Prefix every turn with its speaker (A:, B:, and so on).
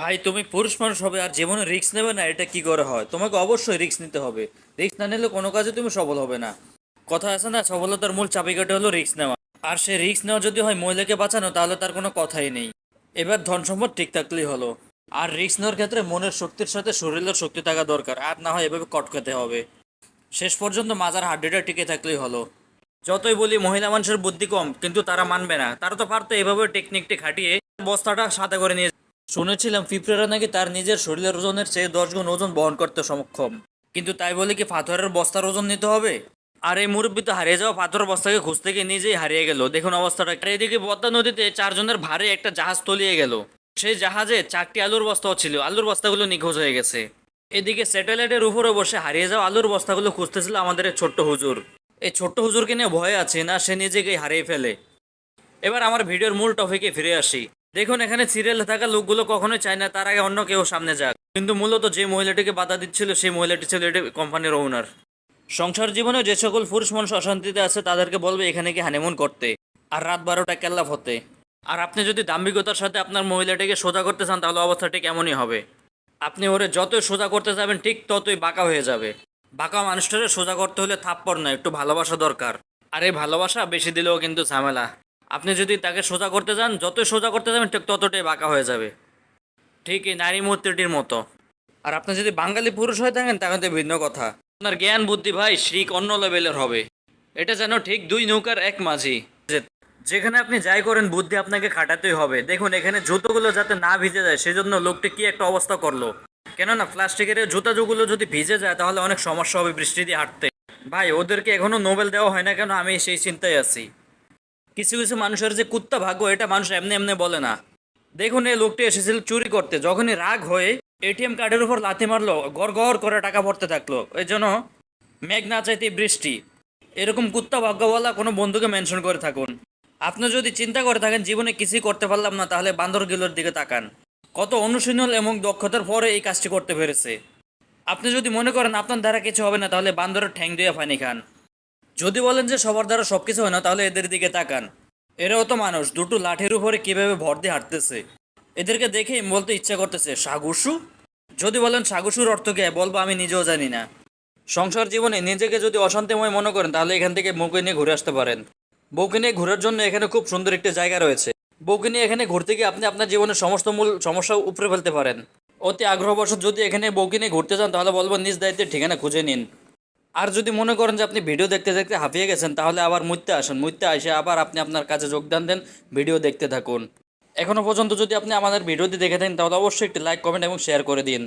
A: ভাই, তুমি পুরুষ মানুষ হবে আর জীবনে রিস্ক নেবে না, এটা কি করে হয়? তোমাকে অবশ্যই রিস্ক নিতে হবে। রিস্ক না নিলে কোনো কাজে তুমি সফল হবে না। কথা আছে না, সফলতার মূল চাবিকাঠি হলো রিস্ক নেওয়া। আর সে রিস্ক নেওয়া যদি হয় মহিলাকে বাঁচানো, তাহলে তার কোনো কথাই নেই। এবার ধন সম্পদ ঠিক থাকলেই হলো। আর রিস্ক নেওয়ার ক্ষেত্রে মনের শক্তির সাথে শরীরের শক্তি থাকা দরকার, আর না হয় এভাবে কটকাতে হবে। শেষ পর্যন্ত মাজার হাড্ডিটা টিকে থাকলেই হলো। যতই বলি, মহিলা মানুষের বুদ্ধি কম, কিন্তু তারা মানবে না। তারা তো পারতো এভাবে টেকনিকটি খাটিয়ে বস্তাটা সাথে করে নিয়ে শুনেছিলাম পিঁপড়েরা নাকি তার নিজের শরীরের ওজনের চেয়ে দশ গুণ ওজন বহন করতে সক্ষম। কিন্তু তাই বলে কি পাথরের বস্তার ওজন নিতে হবে? আর এই মুরব্বী তো হারিয়ে যাওয়া পাথরের বস্তাকে খুঁজতে গিয়ে নিজেই হারিয়ে গেল। দেখুন অবস্থাটা। এদিকে পদ্মা নদীতে চারজনের ভারে একটা জাহাজ তলিয়ে গেল। সেই জাহাজে চারটি আলুর বস্তাও ছিল। আলুর বস্তাগুলো নিখোঁজ হয়ে গেছে। এদিকে স্যাটেলাইটের উপরে বসে হারিয়ে যাওয়া আলুর বস্তাগুলো খুঁজতেছিল আমাদের এই ছোট্ট হুজুর। এই ছোট্ট হুজুরকে নিয়ে ভয় আছে না, সে নিজেকেই হারিয়ে ফেলে। এবার আমার ভিডিওর মূল টপিকে ফিরে আসি। দেখুন, এখানে সিরিয়ালে থাকা লোকগুলো কখনোই চায় না, তার আগে অন্য কেউ সামনে যাক। কিন্তু মূলত যে মহিলাটিকে বাধা দিচ্ছিল, সেই মহিলাটি ছিল এটি কোম্পানির ওনার সংসার জীবনে যে সকল পুরুষ মানুষ অশান্তিতে আছে, তাদেরকে বলবে, এখানে কি হানিমুন করতে। আর রাত বারোটা কেল্লা হতে। আর আপনি যদি দাম্ভিকতার সাথে আপনার মহিলাটিকে সোজা করতে চান, তাহলে অবস্থাটি কেমনই হবে। আপনি ওরে যতই সোজা করতে যাবেন, ঠিক ততই বাঁকা হয়ে যাবে। বাঁকা মানুষটারে সোজা করতে হলে থাপ্পড় না, একটু ভালোবাসা দরকার। আর এই ভালোবাসা বেশি দিলেও কিন্তু ঝামেলা। আপনি যদি তাকে সোজা করতে যান, যতই সোজা করতে যাবেন, ঠিক ততটাই বাঁকা হয়ে যাবে। ঠিক এই নারী মূর্তিটির মতো। আর আপনি যদি বাঙালি পুরুষ হয়ে থাকেন, তাহলে ভিন্ন কথা। আপনার জ্ঞান, বুদ্ধি ভাই শ্রিক অন্য লেভেলের হবে। এটা যেন ঠিক দুই নৌকার এক মাঝি। যেখানে আপনি যাই করেন, বুদ্ধি আপনাকে খাটাতেই হবে। দেখুন, এখানে জুতোগুলো যাতে না ভিজে যায়, সেজন্য লোকটি কি একটা অবস্থা করল। কেননা, প্লাস্টিকের এই জুতাগুলো যদি ভিজে যায়, তাহলে অনেক সমস্যা হবে বৃষ্টি দিয়ে হাঁটতে। ভাই, ওদেরকে এখনও নোবেল দেওয়া হয় না কেন? আমি সেই চিন্তায় আছি। কিছু কিছু মানুষের যে কুত্তা ভাগ্য, এটা মানুষ এমনি এমনি বলে না। দেখুন, এই লোকটি এসেছিল চুরি করতে। যখনই রাগ হয়ে এটিএম কার্ডের উপর লাথি মারলো, গড় গড় করে টাকা ভরতে থাকল। এই জন্য মেঘ না চাইতে বৃষ্টি। এরকম কুত্তা ভাগ্যওয়ালা কোনো বন্ধুকে মেনশন করে থাকুন। আপনি যদি চিন্তা করে থাকেন, জীবনে কিছুই করতে পারলাম না, তাহলে বান্দরগুলোর দিকে তাকান। কত অনুশীলন এবং দক্ষতার পরে এই কাজটি করতে পেরেছে। আপনি যদি মনে করেন, আপনার দ্বারা কিছু হবে না, তাহলে বান্দরের ঠ্যাং দিয়ে ফানি খান। যদি বলেন যে সবার দ্বারা সব কিছু হয় না, তাহলে এদের দিকে তাকান। এরাও তো মানুষ, দুটো লাঠির উপরে কীভাবে ভর দিয়ে হাঁটতেছে? এদেরকে দেখেই বলতে ইচ্ছা করতেছে, সাগুসু? যদি বলেন সাগুসুর অর্থ কি বলব, আমি নিজেও জানি না। সংসার জীবনে নিজেকে যদি অশান্তিময় মনে করেন, তাহলে এখান থেকে বউকে নিয়ে ঘুরে আসতে পারেন। বউকে নিয়ে ঘোরার জন্য এখানে খুব সুন্দর একটি জায়গা রয়েছে। বউকে নিয়ে এখানে ঘুরতে গিয়ে আপনি আপনার জীবনের সমস্ত মূল সমস্যা উপরে ফেলতে পারেন। অতি আগ্রহবশত যদি এখানে বউকে নিয়ে ঘুরতে যান, তাহলে বলব, নিজ দায়িত্বের ঠিকানা খুঁজে নিন। আর যদি মনে করেন যে আপনি ভিডিও দেখতে দেখতে হাঁপিয়ে গেছেন, তাহলে আবার মুইতে আসেন। মুইতে এসে আবার আপনি আপনার কাজে যোগদান দেন, ভিডিও দেখতে থাকুন। এখনও পর্যন্ত যদি আপনি আমাদের ভিডিওটি দেখে থাকেন, তাহলে অবশ্যই একটি লাইক, কমেন্ট এবং শেয়ার করে দিন।